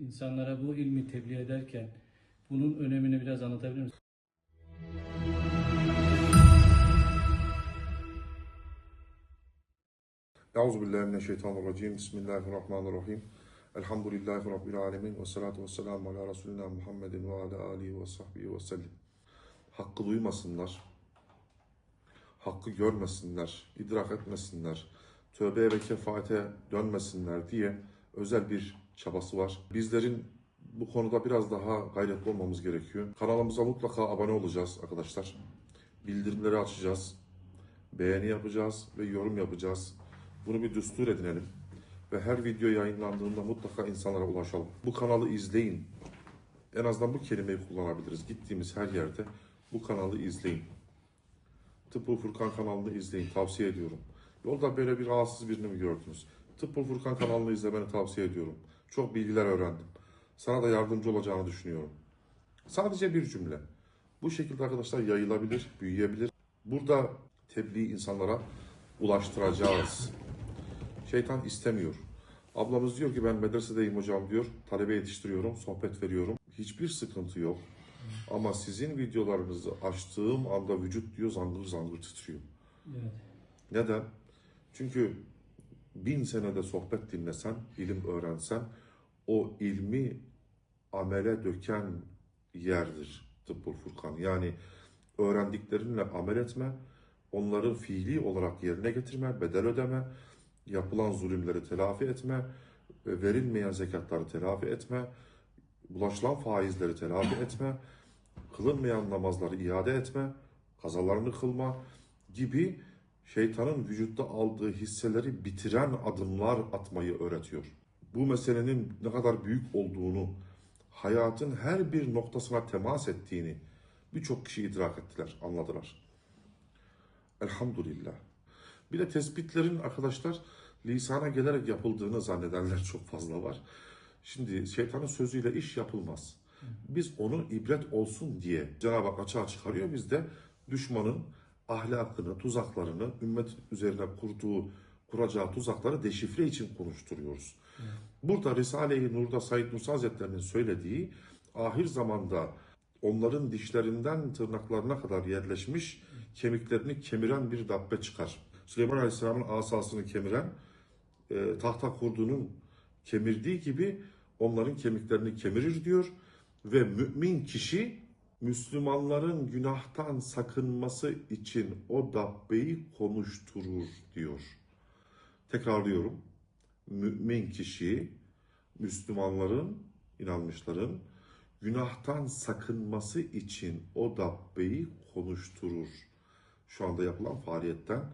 İnsanlara bu ilmi tebliğ ederken bunun önemini biraz anlatabilir misiniz? Euzu billahi mineşşeytanirracim. Bismillahirrahmanirrahim. Elhamdülillahi rabbil alamin ve salatu vesselamu ala resulina Muhammedin ve ala alihi ve sahbihi ve sellem. Hakkı duymasınlar. Hakkı görmesinler, idrak etmesinler, tövbeye ve kefaate dönmesinler diye özel bir çabası var. Bizlerin bu konuda biraz daha gayretli olmamız gerekiyor. Kanalımıza mutlaka abone olacağız arkadaşlar. Bildirimleri açacağız. Beğeni yapacağız ve yorum yapacağız. Bunu bir düstur edinelim. Ve her video yayınlandığında mutlaka insanlara ulaşalım. Bu kanalı izleyin. En azından bu kelimeyi kullanabiliriz. Gittiğimiz her yerde bu kanalı izleyin. Tıbbı Furkan kanalını izleyin. Tavsiye ediyorum. Yolda böyle bir rahatsız birini mi gördünüz? Tıbbı Furkan kanalını izlemeni tavsiye ediyorum. Çok bilgiler öğrendim. Sana da yardımcı olacağını düşünüyorum. Sadece bir cümle. Bu şekilde arkadaşlar yayılabilir, büyüyebilir. Burada tebliğ insanlara ulaştıracağız. Şeytan istemiyor. Ablamız diyor ki ben medresedeyim hocam diyor. Talebe yetiştiriyorum, sohbet veriyorum. Hiçbir sıkıntı yok. Ama sizin videolarınızı açtığım anda vücut diyor zangır zangır titriyor. Evet. Neden? Çünkü bin senede sohbet dinlesen, ilim öğrensen, o ilmi amele döken yerdir Tıbbul Furkan. Yani öğrendiklerinle amel etme, onları fiili olarak yerine getirme, bedel ödeme, yapılan zulümleri telafi etme, ve verilmeyen zekatları telafi etme, bulaşılan faizleri telafi etme, kılınmayan namazları iade etme, kazalarını kılma gibi şeytanın vücutta aldığı hisseleri bitiren adımlar atmayı öğretiyor. Bu meselenin ne kadar büyük olduğunu, hayatın her bir noktasına temas ettiğini birçok kişi idrak ettiler, anladılar. Elhamdülillah. Bir de tespitlerin arkadaşlar lisana gelerek yapıldığını zannedenler çok fazla var. Şimdi şeytanın sözüyle iş yapılmaz. Biz onu ibret olsun diye Cenab-ı Hak açığa çıkarıyor. Biz de düşmanın ahlakını, tuzaklarını, ümmet üzerine kurduğu, kuracağı tuzakları deşifre için konuşturuyoruz. Burada Risale-i Nur'da Said Nursi Hazretleri'nin söylediği ahir zamanda onların dişlerinden tırnaklarına kadar yerleşmiş kemiklerini kemiren bir dabbe çıkar. Süleyman Aleyhisselam'ın asasını kemiren e, tahta kurdunun kemirdiği gibi onların kemiklerini kemirir diyor ve mümin kişi Müslümanların günahtan sakınması için o dabbeyi konuşturur diyor. Tekrarlıyorum. Mümin kişi Müslümanların, inanmışların günahtan sakınması için o dabbeyi konuşturur. Şu anda yapılan faaliyetten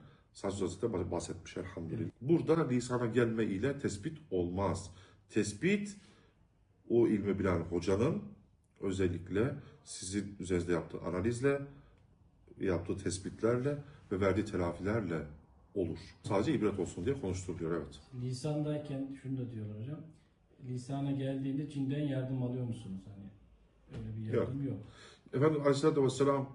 Hazretleri bahsetmiş elhamdülillah. Burada lisana gelme ile tespit olmaz. Tespit o ilmi bilen hocanın özellikle sizin üzerinizde yaptığı analizle, yaptığı tespitlerle ve verdiği telafilerle olur. Sadece ibret olsun diye konuşturuluyor evet. Lisandayken şunu da diyorlar hocam. Lisana geldiğinde cinden yardım alıyor musunuz? Hani öyle bir yardım yok. Efendim Aleyhisselatü Vesselam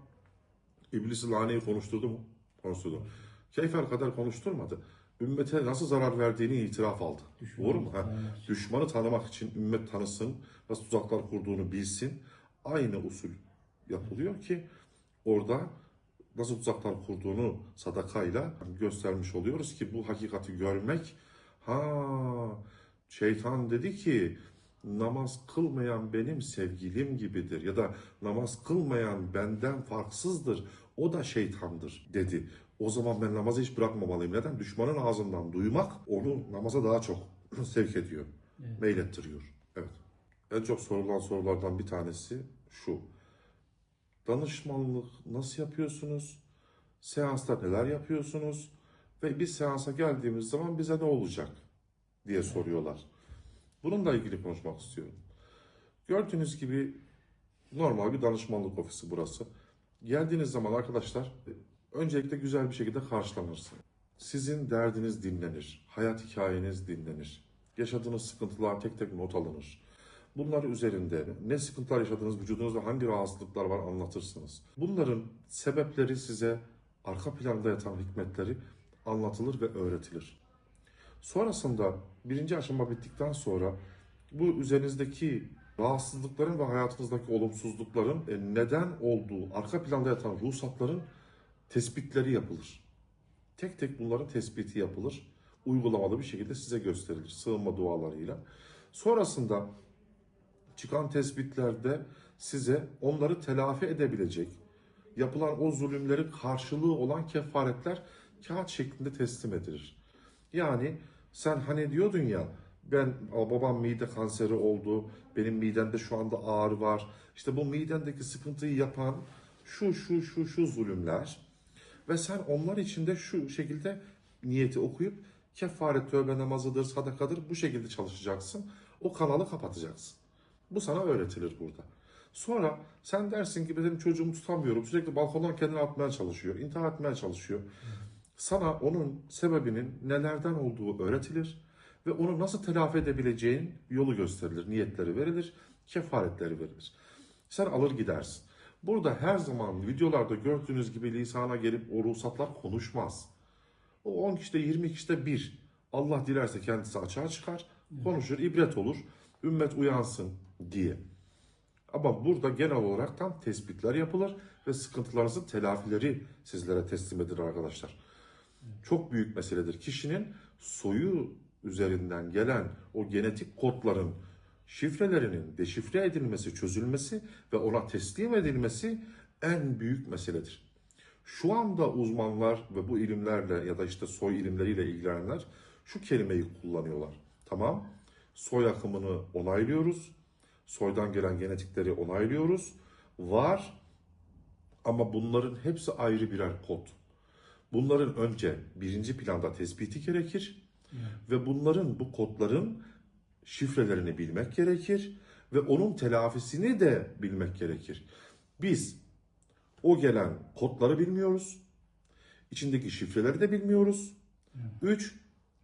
İblis-i laneyi konuşturdu mu? Konuşturdu. Keyfer kadar konuşturmadı. Ümmete nasıl zarar verdiğini itiraf aldı. Düşmanı Doğru mu? Ha. Düşmanı tanımak için ümmet tanısın, nasıl tuzaklar kurduğunu bilsin. Aynı usul yapılıyor ki orada nasıl tuzaklar kurduğunu sadakayla göstermiş oluyoruz ki bu hakikati görmek ha şeytan dedi ki namaz kılmayan benim sevgilim gibidir ya da namaz kılmayan benden farksızdır o da şeytandır dedi. O zaman ben namazı hiç bırakmamalıyım. Neden? Düşmanın ağzından duymak onu namaza daha çok sevk ediyor. Evet. Meylettiriyor. Evet. En çok sorulan sorulardan bir tanesi şu. Danışmanlık nasıl yapıyorsunuz? Seansta neler yapıyorsunuz? Ve biz seansa geldiğimiz zaman bize ne olacak? diye soruyorlar. Bununla ilgili konuşmak istiyorum. Gördüğünüz gibi normal bir danışmanlık ofisi burası. Geldiğiniz zaman arkadaşlar öncelikle güzel bir şekilde karşılanırsınız. Sizin derdiniz dinlenir, hayat hikayeniz dinlenir. Yaşadığınız sıkıntılar tek tek not alınır. Bunlar üzerinde ne sıkıntılar yaşadığınız, vücudunuzda hangi rahatsızlıklar var anlatırsınız. Bunların sebepleri size arka planda yatan hikmetleri anlatılır ve öğretilir. Sonrasında birinci aşama bittikten sonra bu üzerinizdeki rahatsızlıkların ve hayatınızdaki olumsuzlukların e, neden olduğu, arka planda yatan ruhsatların tespitleri yapılır. Tek tek bunların tespiti yapılır. Uygulamalı bir şekilde size gösterilir sığınma dualarıyla. Sonrasında çıkan tespitlerde size onları telafi edebilecek, yapılan o zulümlerin karşılığı olan kefaretler kağıt şeklinde teslim edilir. Yani sen hani diyordun ya ben babam mide kanseri oldu, benim midemde şu anda ağrı var. İşte bu midendeki sıkıntıyı yapan şu şu şu şu zulümler ve sen onlar içinde şu şekilde niyeti okuyup kefaret tövbe namazıdır, sadakadır bu şekilde çalışacaksın. O kanalı kapatacaksın. Bu sana öğretilir burada. Sonra sen dersin ki benim çocuğumu tutamıyorum. Sürekli balkondan kendini atmaya çalışıyor. intihar etmeye çalışıyor. Sana onun sebebinin nelerden olduğu öğretilir ve onu nasıl telafi edebileceğin yolu gösterilir. Niyetleri verilir, kefaretleri verilir. Sen alır gidersin. Burada her zaman videolarda gördüğünüz gibi lisana gelip o ruhsatlar konuşmaz. O 10 kişide 20 kişide bir. Allah dilerse kendisi açığa çıkar, konuşur, ibret olur, ümmet uyansın diye. Ama burada genel olarak tam tespitler yapılır ve sıkıntılarınızın telafileri sizlere teslim edilir arkadaşlar. Çok büyük meseledir. Kişinin soyu üzerinden gelen o genetik kodların şifrelerinin deşifre edilmesi, çözülmesi ve ona teslim edilmesi en büyük meseledir. Şu anda uzmanlar ve bu ilimlerle ya da işte soy ilimleriyle ilgilenenler şu kelimeyi kullanıyorlar. Tamam, soy akımını onaylıyoruz. Soydan gelen genetikleri onaylıyoruz. Var ama bunların hepsi ayrı birer kod. Bunların önce birinci planda tespiti gerekir ve bunların bu kodların şifrelerini bilmek gerekir ve onun telafisini de bilmek gerekir. Biz o gelen kodları bilmiyoruz. içindeki şifreleri de bilmiyoruz. Üç,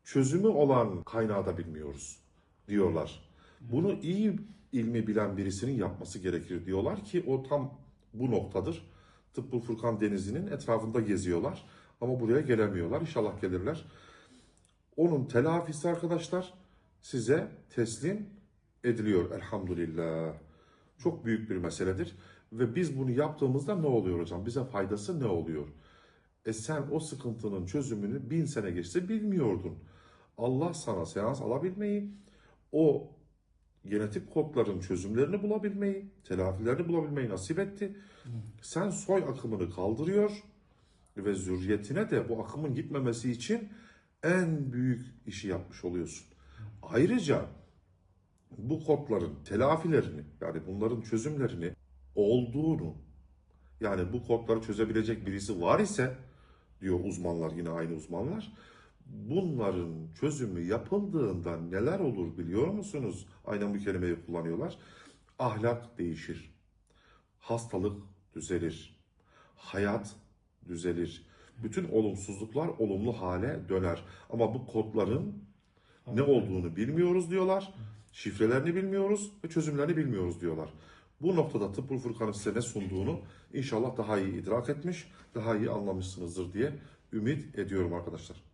çözümü olan kaynağı da bilmiyoruz diyorlar. Bunu iyi ilmi bilen birisinin yapması gerekir diyorlar ki o tam bu noktadır. Tıbbı Furkan Denizi'nin etrafında geziyorlar ama buraya gelemiyorlar. İnşallah gelirler. Onun telafisi arkadaşlar size teslim ediliyor elhamdülillah. Çok büyük bir meseledir. Ve biz bunu yaptığımızda ne oluyor hocam? Bize faydası ne oluyor? E sen o sıkıntının çözümünü bin sene geçse bilmiyordun. Allah sana seans alabilmeyi, o genetik kodların çözümlerini bulabilmeyi, telafilerini bulabilmeyi nasip etti. Sen soy akımını kaldırıyor ve zürriyetine de bu akımın gitmemesi için en büyük işi yapmış oluyorsun. Ayrıca bu kodların telafilerini yani bunların çözümlerini olduğunu yani bu kodları çözebilecek birisi var ise diyor uzmanlar yine aynı uzmanlar bunların çözümü yapıldığında neler olur biliyor musunuz? Aynen bu kelimeyi kullanıyorlar. Ahlak değişir. Hastalık düzelir. Hayat düzelir. Bütün olumsuzluklar olumlu hale döner. Ama bu kodların ne olduğunu bilmiyoruz diyorlar. Şifrelerini bilmiyoruz ve çözümlerini bilmiyoruz diyorlar. Bu noktada Tıbbul Furkan'ın size ne sunduğunu inşallah daha iyi idrak etmiş, daha iyi anlamışsınızdır diye ümit ediyorum arkadaşlar.